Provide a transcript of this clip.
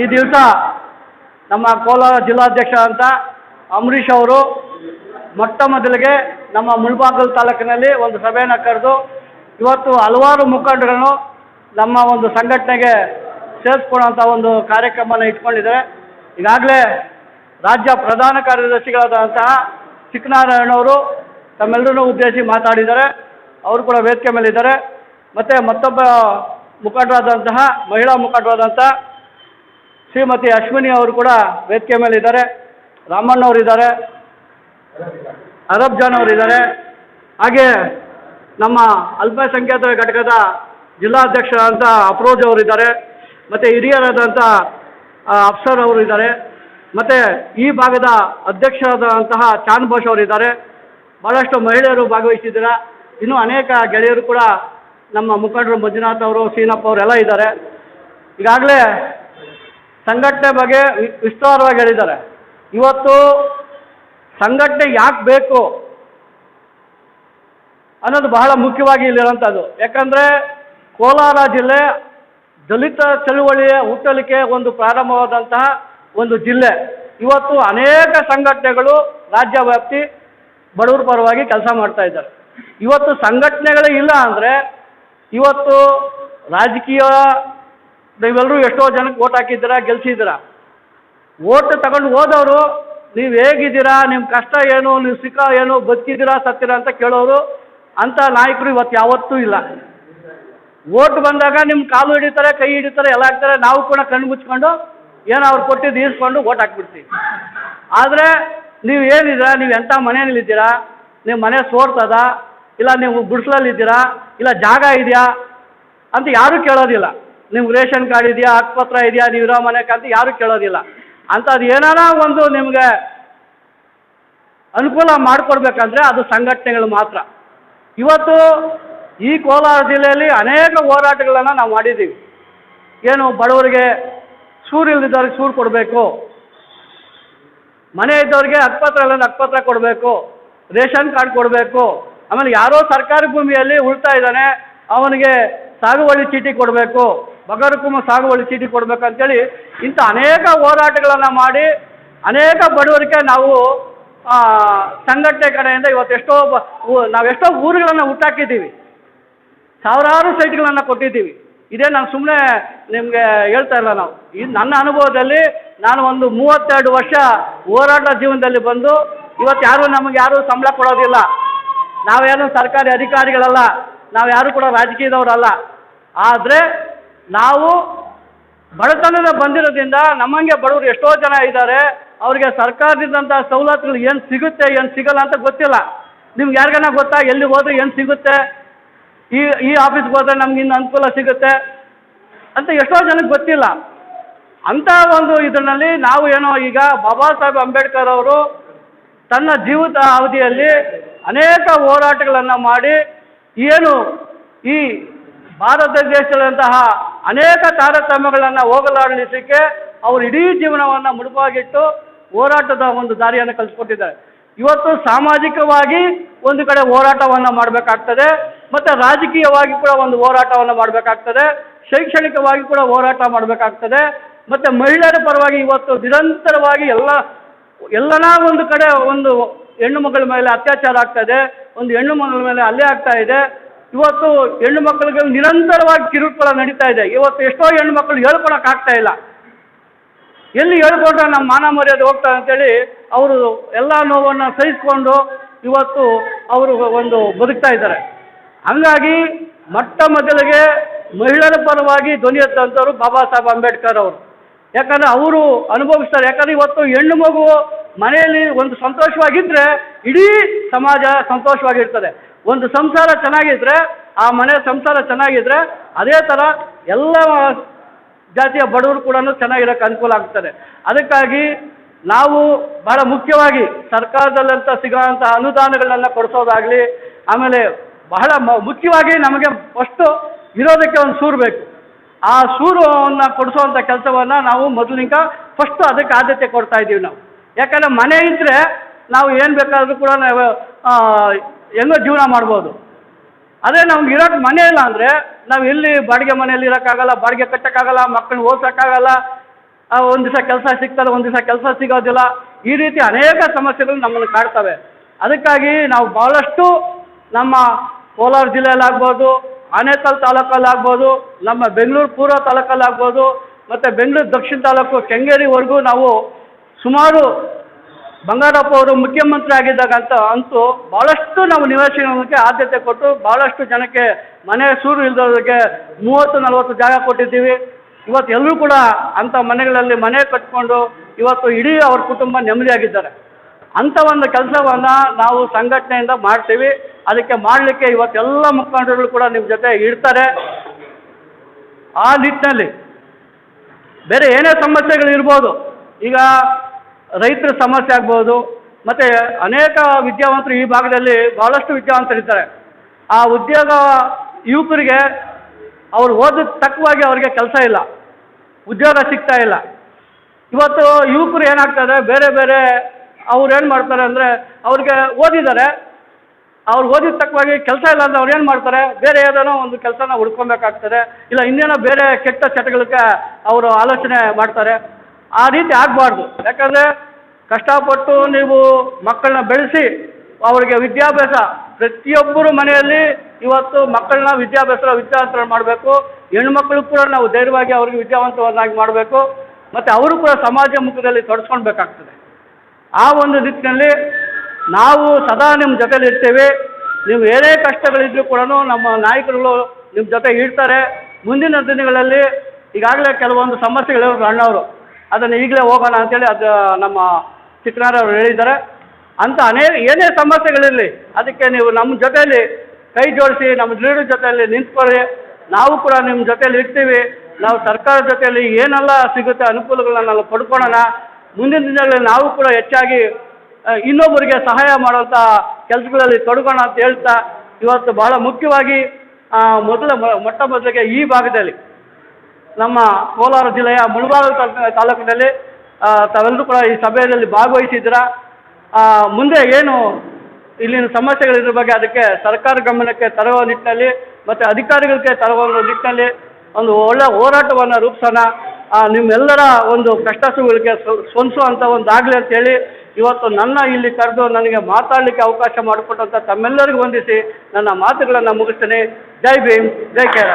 ಈ ದಿವಸ ನಮ್ಮ ಕೋಲಾರ ಜಿಲ್ಲಾಧ್ಯಕ್ಷ ಅಂತ ಅಂಬರೀಷ್ ಅವರು ಮೊಟ್ಟ ಮೊದಲಿಗೆ ನಮ್ಮ ಮುಳ್ಬಾಗಲ್ ತಾಲೂಕಿನಲ್ಲಿ ಒಂದು ಸಭೆಯನ್ನು ಕರೆದು ಇವತ್ತು ಹಲವಾರು ಮುಖಂಡರನ್ನು ನಮ್ಮ ಒಂದು ಸಂಘಟನೆಗೆ ಸೇರಿಸ್ಕೊಳ್ಳೋಂಥ ಒಂದು ಕಾರ್ಯಕ್ರಮನ ಇಟ್ಕೊಂಡಿದ್ದಾರೆ. ಈಗಾಗಲೇ ರಾಜ್ಯ ಪ್ರಧಾನ ಕಾರ್ಯದರ್ಶಿಗಳಾದಂತಹ ಚಿಕ್ಕನಾರಾಯಣವರು ತಮ್ಮೆಲ್ಲರನ್ನೂ ಉದ್ದೇಶಿ ಮಾತಾಡಿದ್ದಾರೆ. ಅವರು ಕೂಡ ವೇದಿಕೆ ಮೇಲಿದ್ದಾರೆ. ಮತ್ತು ಮತ್ತೊಬ್ಬ ಮುಖಂಡರಾದಂತಹ ಮಹಿಳಾ ಮುಖಂಡರಾದಂಥ ಶ್ರೀಮತಿ ಅಶ್ವಿನಿ ಅವರು ಕೂಡ ವೇದಿಕೆ ಮೇಲೆ ಇದ್ದಾರೆ. ರಾಮಣ್ಣ ಅವರು ರಾಮಣ್ಣವರಿದ್ದಾರೆ ಅರಬ್ ಜಾನ್ ಅವರಿದ್ದಾರೆ ಹಾಗೆ ನಮ್ಮ ಅಲ್ಪಸಂಖ್ಯಾತರ ಘಟಕದ ಜಿಲ್ಲಾಧ್ಯಕ್ಷರಾದಂಥ ಅಫ್ರೋಜ್ ಅವರಿದ್ದಾರೆ ಮತ್ತು ಹಿರಿಯರಾದಂಥ ಅಫ್ಸರ್ ಅವರು ಇದ್ದಾರೆ. ಮತ್ತು ಈ ಭಾಗದ ಅಧ್ಯಕ್ಷರಾದಂತಹ ಚಾನ್ ಅವರು ಇದ್ದಾರೆ. ಭಾಳಷ್ಟು ಮಹಿಳೆಯರು ಭಾಗವಹಿಸಿದ್ದೀರಾ? ಇನ್ನೂ ಅನೇಕ ಗೆಳೆಯರು ಕೂಡ ನಮ್ಮ ಮುಖಂಡರು ಮಂಜುನಾಥ್ ಅವರು, ಸೀನಪ್ಪ ಅವರೆಲ್ಲ ಇದ್ದಾರೆ. ಈಗಾಗಲೇ ಸಂಘಟನೆ ಬಗ್ಗೆ ವಿಸ್ತಾರವಾಗಿ ಹೇಳಿದ್ದಾರೆ. ಇವತ್ತು ಸಂಘಟನೆ ಯಾಕೆ ಬೇಕು ಅನ್ನೋದು ಬಹಳ ಮುಖ್ಯವಾಗಿ ಇಲ್ಲಿರೋಂಥದ್ದು ಯಾಕಂದರೆ ಕೋಲಾರ ಜಿಲ್ಲೆ ದಲಿತ ಚಳುವಳಿಯ ಹುಟ್ಟಲಿಕ್ಕೆ ಒಂದು ಪ್ರಾರಂಭವಾದಂತಹ ಒಂದು ಜಿಲ್ಲೆ. ಇವತ್ತು ಅನೇಕ ಸಂಘಟನೆಗಳು ರಾಜ್ಯ ವ್ಯಾಪ್ತಿ ಬಡವರ ಪರವಾಗಿ ಕೆಲಸ ಮಾಡ್ತಾ ಇದ್ದಾರೆ. ಇವತ್ತು ಸಂಘಟನೆಗಳೇ ಇಲ್ಲ ಅಂದರೆ ಇವತ್ತು ರಾಜಕೀಯ ನೀವೆಲ್ಲರೂ ಎಷ್ಟೋ ಜನಕ್ಕೆ ಓಟ್ ಹಾಕಿದ್ದೀರಾ, ಗೆಲ್ಸಿದ್ದೀರಾ? ಓಟ್ ತಗೊಂಡು ಹೋದವರು, ನೀವು ಹೇಗಿದ್ದೀರಾ ನಿಮ್ಮ ಕಷ್ಟ ಏನು ನೀವು ಸುಖ ಏನು, ಬದುಕಿದ್ದೀರಾ, ಸತ್ತಿರಾ ಅಂತ ಕೇಳೋರು ಅಂಥ ನಾಯಕರು ಇವತ್ತು ಯಾವತ್ತೂ ಇಲ್ಲ. ಓಟ್ ಬಂದಾಗ ನಿಮ್ಮ ಕಾಲು ಹಿಡಿತಾರೆ, ಕೈ ಹಿಡಿತಾರೆ, ಎಲ್ಲ ಹಾಕ್ತಾರೆ ನಾವು ಕೂಡ ಕಣ್ಣು ಮುಚ್ಕೊಂಡು ಏನೋ ಅವ್ರು ಕೊಟ್ಟಿದ್ದು ಈಸ್ಕೊಂಡು ಓಟ್ ಹಾಕ್ಬಿಡ್ತೀವಿ. ಆದರೆ ನೀವು ಏನಿದ್ದೀರಾ, ನೀವು ಎಂಥ ಮನೆಯಲ್ಲಿದ್ದೀರಾ ನಿಮ್ಮ ಮನೆ ಸೋರ್ತದ, ಇಲ್ಲ ನೀವು ಗುಡಿಸ್ಲಲ್ಲಿದ್ದೀರಾ ಇಲ್ಲ ಜಾಗ ಇದೆಯಾ ಅಂತ ಯಾರೂ ಕೇಳೋದಿಲ್ಲ. ನಿಮ್ಗೆ ರೇಷನ್ ಕಾರ್ಡ್ ಇದೆಯಾ, ಆಸ್ಪತ್ರೆ ಇದೆಯಾ, ನೀವು ಇರೋ ಮನೆಗೆ ಅಂತ ಯಾರೂ ಕೇಳೋದಿಲ್ಲ. ಅಂಥದ್ದು ಏನಾರ ಒಂದು ನಿಮಗೆ ಅನುಕೂಲ ಮಾಡಿಕೊಡ್ಬೇಕಂದ್ರೆ ಅದು ಸಂಘಟನೆಗಳು ಮಾತ್ರ. ಇವತ್ತು ಈ ಕೋಲಾರ ಜಿಲ್ಲೆಯಲ್ಲಿ ಅನೇಕ ಹೋರಾಟಗಳನ್ನು ನಾವು ಮಾಡಿದ್ದೀವಿ ಏನು ಬಡವರಿಗೆ ಸೂರು ಇಲ್ದಿದ್ದವ್ರಿಗೆ ಸೂರು ಕೊಡಬೇಕು. ಮನೆ ಇದ್ದವ್ರಿಗೆ ಹಕ್ಪತ್ರ ಇಲ್ಲ ಹಕ್ಪತ್ರ ಕೊಡಬೇಕು. ರೇಷನ್ ಕಾರ್ಡ್ ಕೊಡಬೇಕು. ಆಮೇಲೆ ಯಾರೋ ಸರ್ಕಾರಿ ಭೂಮಿಯಲ್ಲಿ ಉಳ್ತಾ ಇದ್ದಾನೆ, ಅವನಿಗೆ ಸಾಗುವಳಿ ಚೀಟಿ ಕೊಡಬೇಕು. ಬಗರುಕುಮ ಸಾಗುವಳಿ ಚೀಟಿ ಕೊಡ್ಬೇಕಂತೇಳಿ ಇಂಥ ಅನೇಕ ಹೋರಾಟಗಳನ್ನು ಮಾಡಿ ಅನೇಕ ಬಡವರಿಗೆ ನಾವು ಸಂಘಟನೆ ಕಡೆಯಿಂದ ಇವತ್ತು ಎಷ್ಟೋ ಬ ನಾವೆಷ್ಟೋ ಊರುಗಳನ್ನು ಹುಟ್ಟಾಕಿದ್ದೀವಿ. ಸಾವಿರಾರು ಸೈಟ್ಗಳನ್ನು ಕೊಟ್ಟಿದ್ದೀವಿ. ಇದೇ ನಾನು ಸುಮ್ಮನೆ ನಿಮಗೆ ಹೇಳ್ತಾ ಇಲ್ಲ ನಾವು. ಇದು ನನ್ನ ಅನುಭವದಲ್ಲಿ ನಾನು ಒಂದು ಮೂವತ್ತೆರಡು ವರ್ಷ ಹೋರಾಟ ಜೀವನದಲ್ಲಿ ಬಂದು ಇವತ್ತು ಯಾರು ನಮಗೆ ಯಾರು ಸಂಬಳ ಕೊಡೋದಿಲ್ಲ. ನಾವೇನು ಸರ್ಕಾರಿ ಅಧಿಕಾರಿಗಳಲ್ಲ, ನಾವು ಯಾರು ಕೂಡ ರಾಜಕೀಯದವರಲ್ಲ. ಆದರೆ ನಾವು ಬಡತನದ ಬಂದಿರೋದ್ರಿಂದ ನಮ್ಮಂಗೆ ಬಡವರು ಎಷ್ಟೋ ಜನ ಇದ್ದಾರೆ. ಅವರಿಗೆ ಸರ್ಕಾರದಿಂದ ಸವಲತ್ತುಗಳು ಏನು ಸಿಗುತ್ತೆ, ಏನು ಸಿಗಲ್ಲ ಅಂತ ಗೊತ್ತಿಲ್ಲ. ನಿಮ್ಗೆ ಯಾರಿಗಾನ ಗೊತ್ತಾ? ಎಲ್ಲಿ ಹೋದ್ರೆ ಏನು ಸಿಗುತ್ತೆ? ಈ ಈ ಆಫೀಸ್ಗೆ ಹೋದ್ರೆ ನಮ್ಗೆ ಇನ್ನು ಅನುಕೂಲ ಸಿಗುತ್ತೆ ಅಂತ ಎಷ್ಟೋ ಜನಕ್ಕೆ ಗೊತ್ತಿಲ್ಲ. ಅಂತ ಒಂದು ಇದರಲ್ಲಿ ನಾವು ಏನೋ ಈಗ ಬಾಬಾ ಸಾಹೇಬ್ ಅಂಬೇಡ್ಕರ್ ಅವರು ತನ್ನ ಜೀವಿತ ಅವಧಿಯಲ್ಲಿ ಅನೇಕ ಹೋರಾಟಗಳನ್ನು ಮಾಡಿ ಏನು ಈ ಭಾರತ ದೇಶದಂತಹ ಅನೇಕ ತಾರತಮ್ಯಗಳನ್ನು ಹೋಗಲಾಡಿಸಲಿಕ್ಕೆ ಅವರು ಇಡೀ ಜೀವನವನ್ನು ಮುಡುಪಾಗಿಟ್ಟು ಹೋರಾಟದ ಒಂದು ದಾರಿಯನ್ನು ಕಲಿಸ್ಕೊಟ್ಟಿದ್ದಾರೆ. ಇವತ್ತು ಸಾಮಾಜಿಕವಾಗಿ ಒಂದು ಕಡೆ ಹೋರಾಟವನ್ನು ಮಾಡಬೇಕಾಗ್ತದೆ, ಮತ್ತು ರಾಜಕೀಯವಾಗಿ ಕೂಡ ಒಂದು ಹೋರಾಟವನ್ನು ಮಾಡಬೇಕಾಗ್ತದೆ, ಶೈಕ್ಷಣಿಕವಾಗಿ ಕೂಡ ಹೋರಾಟ ಮಾಡಬೇಕಾಗ್ತದೆ, ಮತ್ತು ಮಹಿಳೆಯರ ಪರವಾಗಿ ಇವತ್ತು ನಿರಂತರವಾಗಿ ಎಲ್ಲ, ಎಲ್ಲನ ಒಂದು ಕಡೆ ಒಂದು ಹೆಣ್ಣು ಮಗಳ ಮೇಲೆ ಅತ್ಯಾಚಾರ ಆಗ್ತಾ ಇದೆ, ಒಂದು ಹೆಣ್ಣು ಮಗಳ ಮೇಲೆ ಅಲ್ಲೇ ಆಗ್ತಾ ಇದೆ ಇವತ್ತು ಹೆಣ್ಣು ಮಕ್ಕಳಿಗೆ ನಿರಂತರವಾಗಿ ಕಿರುಕುಳ ನಡೀತಾ ಇದೆ. ಇವತ್ತು ಎಷ್ಟೋ ಹೆಣ್ಣು ಮಕ್ಕಳು ಹೇಳ್ಕೊಳಕ್ ಆಗ್ತಾ ಇಲ್ಲ. ಎಲ್ಲಿ ಹೇಳ್ಕೊಂಡ್ರೆ ನಮ್ಮ ಮಾನ ಮರ್ಯಾದೆ ಹೋಗ್ತಾ ಅಂತೇಳಿ ಅವರು ಎಲ್ಲ ನೋವನ್ನು ಸಹಿಸಿಕೊಂಡು ಇವತ್ತು ಅವರು ಒಂದು ಬದುಕ್ತಾ ಇದ್ದಾರೆ. ಹಂಗಾಗಿ ಮೊಟ್ಟ ಮೊದಲಿಗೆ ಮಹಿಳೆಯರ ಪರವಾಗಿ ಧ್ವನಿ ಎತ್ತಂಥವ್ರು ಬಾಬಾ ಸಾಹೇಬ್ ಅಂಬೇಡ್ಕರ್ ಅವರು. ಯಾಕಂದರೆ ಅವರು ಅನುಭವಿಸ್ತಾರೆ. ಯಾಕಂದರೆ ಇವತ್ತು ಹೆಣ್ಣು ಮಗು ಮನೆಯಲ್ಲಿ ಒಂದು ಸಂತೋಷವಾಗಿದ್ದರೆ ಇಡೀ ಸಮಾಜ ಸಂತೋಷವಾಗಿರ್ತದೆ. ಒಂದು ಸಂಸಾರ ಚೆನ್ನಾಗಿದ್ರೆ, ಆ ಮನೆ ಸಂಸಾರ ಚೆನ್ನಾಗಿದ್ರೆ, ಅದೇ ಥರ ಎಲ್ಲ ಜಾತಿಯ ಬಡವರು ಕೂಡ ಚೆನ್ನಾಗಿರೋಕ್ಕೆ ಅನುಕೂಲ ಆಗ್ತದೆ. ಅದಕ್ಕಾಗಿ ನಾವು ಬಹಳ ಮುಖ್ಯವಾಗಿ ಸರ್ಕಾರದಲ್ಲಂತ ಸಿಗೋವಂಥ ಅನುದಾನಗಳನ್ನೆಲ್ಲ ಕೊಡಿಸೋದಾಗಲಿ, ಆಮೇಲೆ ಬಹಳ ಮುಖ್ಯವಾಗಿ ನಮಗೆ ಫಸ್ಟು ಇರೋದಕ್ಕೆ ಒಂದು ಸೂರು ಬೇಕು. ಆ ಸೂರನ್ನು ಕೊಡಿಸೋವಂಥ ಕೆಲಸವನ್ನು ನಾವು ಮೊದಲಿಂದ ಫಸ್ಟು ಅದಕ್ಕೆ ಆದ್ಯತೆ ಕೊಡ್ತಾ ಇದ್ದೀವಿ ನಾವು. ಯಾಕಂದರೆ ಮನೆ ಇದ್ದರೆ ನಾವು ಏನು ಬೇಕಾದರೂ ಕೂಡ ನಾವು ಹೆಂಗೋ ಜೀವನ ಮಾಡ್ಬೋದು. ಅದೇ ನಮ್ಗೆ ಇರೋಕ್ಕೆ ಮನೆ ಇಲ್ಲ ಅಂದರೆ ನಾವು ಇಲ್ಲಿ ಬಾಡಿಗೆ ಮನೆಯಲ್ಲಿ ಇರೋಕ್ಕಾಗಲ್ಲ, ಬಾಡಿಗೆ ಕಟ್ಟೋಕ್ಕಾಗಲ್ಲ, ಮಕ್ಕಳನ್ನ ಓದ್ಸೋಕ್ಕಾಗಲ್ಲ ಒಂದು ದಿವಸ ಕೆಲಸ ಸಿಗ್ತದೆ, ಒಂದು ದಿವಸ ಕೆಲಸ ಸಿಗೋದಿಲ್ಲ. ಈ ರೀತಿ ಅನೇಕ ಸಮಸ್ಯೆಗಳು ನಮ್ಮನ್ನು ಕಾಡ್ತವೆ ಅದಕ್ಕಾಗಿ ನಾವು ಭಾಳಷ್ಟು ನಮ್ಮ ಕೋಲಾರ ಜಿಲ್ಲೆಯಲ್ಲಾಗ್ಬೋದು, ಆನೇಕಲ್ ತಾಲೂಕಲ್ಲಾಗ್ಬೋದು, ನಮ್ಮ ಬೆಂಗಳೂರು ಪೂರ್ವ ತಾಲೂಕಲ್ಲಾಗ್ಬೋದು, ಮತ್ತು ಬೆಂಗಳೂರು ದಕ್ಷಿಣ ತಾಲೂಕು ಕೆಂಗೇರಿವರೆಗೂ ನಾವು ಸುಮಾರು ಬಂಗಾರಪ್ಪ ಅವರು ಮುಖ್ಯಮಂತ್ರಿ ಆಗಿದ್ದಾಗ ಅಂತ ಅಂತೂ ಭಾಳಷ್ಟು ನಾವು ನಿವಾಸಿಗಳಿಗೆ ಆದ್ಯತೆ ಕೊಟ್ಟು ಭಾಳಷ್ಟು ಜನಕ್ಕೆ ಮನೆ ಸೂರು ಇಲ್ದೋದಕ್ಕೆ ಮೂವತ್ತು, ನಲವತ್ತು ಜಾಗ ಕೊಟ್ಟಿದ್ದೀವಿ. ಇವತ್ತು ಎಲ್ಲರೂ ಕೂಡ ಅಂಥ ಮನೆಗಳಲ್ಲಿ ಮನೆ ಕಟ್ಕೊಂಡು ಇವತ್ತು ಇಡೀ ಅವ್ರ ಕುಟುಂಬ ನೆಮ್ಮದಿಯಾಗಿದ್ದಾರೆ. ಅಂಥ ಒಂದು ಕೆಲಸವನ್ನು ನಾವು ಸಂಘಟನೆಯಿಂದ ಮಾಡ್ತೀವಿ. ಅದಕ್ಕೆ ಮಾಡಲಿಕ್ಕೆ ಇವತ್ತೆಲ್ಲ ಮುಖಂಡರುಗಳು ಕೂಡ ನಿಮ್ಮ ಜೊತೆ ಇರ್ತಾರೆ. ಆ ನಿಟ್ಟಿನಲ್ಲಿ ಬೇರೆ ಏನೇ ಸಮಸ್ಯೆಗಳು ಇರ್ಬೋದು ಈಗ ರೈತರ ಸಮಸ್ಯೆ ಆಗ್ಬೋದು, ಮತ್ತು ಅನೇಕ ವಿದ್ಯಾವಂತರು ಈ ಭಾಗದಲ್ಲಿ ಭಾಳಷ್ಟು ವಿದ್ಯಾವಂತರಿದ್ದಾರೆ. ಆ ಉದ್ಯೋಗ ಯುವಕರಿಗೆ ಅವ್ರು ಓದಿದ ತಕ್ಕವಾಗಿ ಅವರಿಗೆ ಕೆಲಸ ಇಲ್ಲ, ಉದ್ಯೋಗ ಸಿಗ್ತಾ ಇಲ್ಲ. ಇವತ್ತು ಯುವಕರು ಏನಾಗ್ತಾರೆ ಬೇರೆ ಬೇರೆ ಅವ್ರು ಏನು ಮಾಡ್ತಾರೆ ಅಂದರೆ ಅವ್ರಿಗೆ ಓದಿದ್ದಾರೆ, ಅವ್ರು ಓದಿದ ತಕ್ಕವಾಗಿ ಕೆಲಸ ಇಲ್ಲ ಅಂದರೆ ಅವ್ರು ಏನು ಮಾಡ್ತಾರೆ, ಬೇರೆ ಯಾವುದೋ ಒಂದು ಕೆಲಸನ ಹುಡ್ಕೊಬೇಕಾಗ್ತದೆ, ಇಲ್ಲ ಇನ್ನೇನೋ ಬೇರೆ ಕೆಟ್ಟ ಚಟಗಳಿಗೆ ಅವರು ಆಲೋಚನೆ ಮಾಡ್ತಾರೆ. ಆ ರೀತಿ ಆಗಬಾರ್ದು. ಯಾಕಂದರೆ ಕಷ್ಟಪಟ್ಟು ನೀವು ಮಕ್ಕಳನ್ನ ಬೆಳೆಸಿ ಅವರಿಗೆ ವಿದ್ಯಾಭ್ಯಾಸ, ಪ್ರತಿಯೊಬ್ಬರು ಮನೆಯಲ್ಲಿ ಇವತ್ತು ಮಕ್ಕಳನ್ನ ವಿದ್ಯಾಭ್ಯಾಸ ವಿದ್ಯಾವಂತರ ಮಾಡಬೇಕು. ಹೆಣ್ಮಕ್ಳು ಕೂಡ ನಾವು ಧೈರ್ಯವಾಗಿ ಅವ್ರಿಗೆ ವಿದ್ಯಾವಂತವನ್ನಾಗಿ ಮಾಡಬೇಕು. ಮತ್ತು ಅವರು ಕೂಡ ಸಮಾಜ ಮುಖದಲ್ಲಿ ತೊಡಸ್ಕೊಳ್ಬೇಕಾಗ್ತದೆ. ಆ ಒಂದು ನಿಟ್ಟಿನಲ್ಲಿ ನಾವು ಸದಾ ನಿಮ್ಮ ಜೊತೆಲಿ ಇರ್ತೇವೆ. ನೀವು ಏನೇ ಕಷ್ಟಗಳಿದ್ರೂ ಕೂಡ ನಮ್ಮ ನಾಯಕರುಗಳು ನಿಮ್ಮ ಜೊತೆ ಇರ್ತಾರೆ. ಮುಂದಿನ ದಿನಗಳಲ್ಲಿ ಈಗಾಗಲೇ ಕೆಲವೊಂದು ಸಮಸ್ಯೆಗಳಿರೋರು ಅಣ್ಣವರು. ಅದನ್ನು ಈಗಲೇ ಹೋಗೋಣ ಅಂತೇಳಿ ಅದು, ನಮ್ಮ ಚಿಕ್ಕನಾರ ಅವರು ಹೇಳಿದ್ದಾರೆ. ಅಂತ ಅನೇಕ, ಏನೇ ಸಮಸ್ಯೆಗಳಿರಲಿ, ಅದಕ್ಕೆ ನೀವು ನಮ್ಮ ಜೊತೆಯಲ್ಲಿ ಕೈ ಜೋಡಿಸಿ, ನಮ್ಮ ಲೀಡರ್ ಜೊತೆಯಲ್ಲಿ ನಿಂತ್ಕೊಳ್ಳಿ. ನಾವು ಕೂಡ ನಿಮ್ಮ ಜೊತೆಯಲ್ಲಿ ಇರ್ತೀವಿ. ನಾವು ಸರ್ಕಾರದ ಜೊತೆಯಲ್ಲಿ ಏನೆಲ್ಲ ಸಿಗುತ್ತೆ ಅನುಕೂಲಗಳನ್ನ ನಾವು ಪಡ್ಕೊಳ್ಳೋಣ. ಮುಂದಿನ ದಿನಗಳಲ್ಲಿ ನಾವು ಕೂಡ ಹೆಚ್ಚಾಗಿ ಇನ್ನೊಬ್ಬರಿಗೆ ಸಹಾಯ ಮಾಡುವಂಥ ಕೆಲಸಗಳಲ್ಲಿ ತೊಡಗೋಣ ಅಂತ ಹೇಳ್ತಾ, ಇವತ್ತು ಭಾಳ ಮುಖ್ಯವಾಗಿ ಮೊದಲ, ಮೊಟ್ಟ ಮೊದಲಿಗೆ ಈ ಭಾಗದಲ್ಲಿ ನಮ್ಮ ಕೋಲಾರ ಜಿಲ್ಲೆಯ ಮುಳಬಾಗಿಲು ತಾಲೂಕು- ತಾಲೂಕಿನಲ್ಲಿ ತಾವೆಲ್ಲರೂ ಕೂಡ ಈ ಸಭೆಯಲ್ಲಿ ಭಾಗವಹಿಸಿದ್ದೀರಾ? ಮುಂದೆ ಏನು ಇಲ್ಲಿನ ಸಮಸ್ಯೆಗಳಿದ್ರ ಬಗ್ಗೆ ಅದಕ್ಕೆ ಸರ್ಕಾರ ಗಮನಕ್ಕೆ ತರುವ ನಿಟ್ಟಿನಲ್ಲಿ ಮತ್ತು ಅಧಿಕಾರಿಗಳಿಗೆ ತರುವ ನಿಟ್ಟಿನಲ್ಲಿ ಒಂದು ಒಳ್ಳೆಯ ಹೋರಾಟವನ್ನು ರೂಪಿಸೋಣ. ನಿಮ್ಮೆಲ್ಲರ ಒಂದು ಕಷ್ಟ ಸ್ಪಂದಿಸುವಂಥ ಒಂದು ಆಗಲಿ ಅಂತೇಳಿ ಇವತ್ತು ನನ್ನ ಇಲ್ಲಿ ಕರೆದು ನನಗೆ ಮಾತಾಡಲಿಕ್ಕೆ ಅವಕಾಶ ಮಾಡಿಕೊಟ್ಟಂಥ ತಮ್ಮೆಲ್ಲರಿಗೂ ವಂದಿಸಿ ನನ್ನ ಮಾತುಗಳನ್ನು ಮುಗಿಸ್ತೇನೆ. ಜೈ ಭೀಮ್, ಜೈ ಕೇರಳ.